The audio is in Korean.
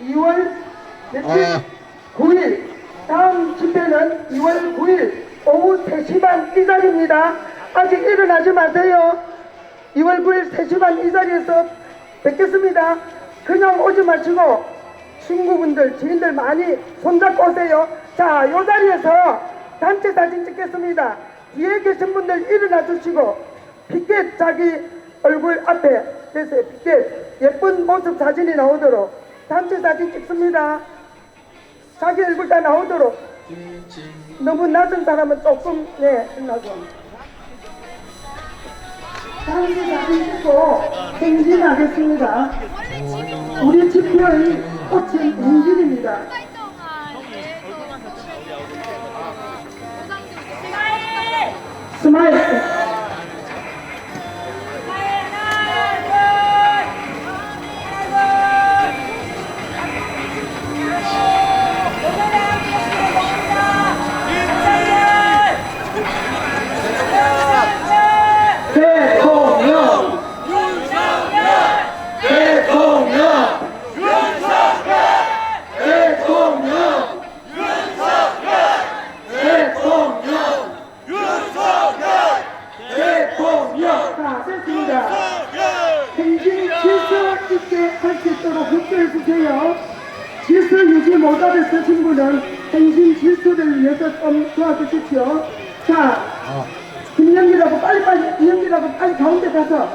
2월 며칠? 아. 9일. 다음 집회는 2월 9일 오후 3시 반 이 자리입니다. 아직 일어나지 마세요. 2월 9일 3시 반 이 자리에서 뵙겠습니다. 그냥 오지 마시고 친구분들, 지인들 많이 손잡고 오세요. 자, 이 자리에서 단체 사진 찍겠습니다. 뒤에 계신 분들 일어나 주시고 피켓 자기 얼굴 앞에 대세요. 피켓 예쁜 모습 사진이 나오도록 단체 사진 찍습니다. 자기 얼굴 다 나오도록 너무 낮은 사람은 조금 네 끝나고 단체 사진 찍고 행진하겠습니다. 우리 지표의 꽃은 행진입니다. 스마일 대통령 자 됐습니다. 행진 질서 있게 할 수 있도록 협조해 주세요. 질서 유지 못하는 친구는 행진 질서를 위해서 좀 도와주십시오. 자 김영기라고 빨리빨리 이영기라고 빨리 가운데 가서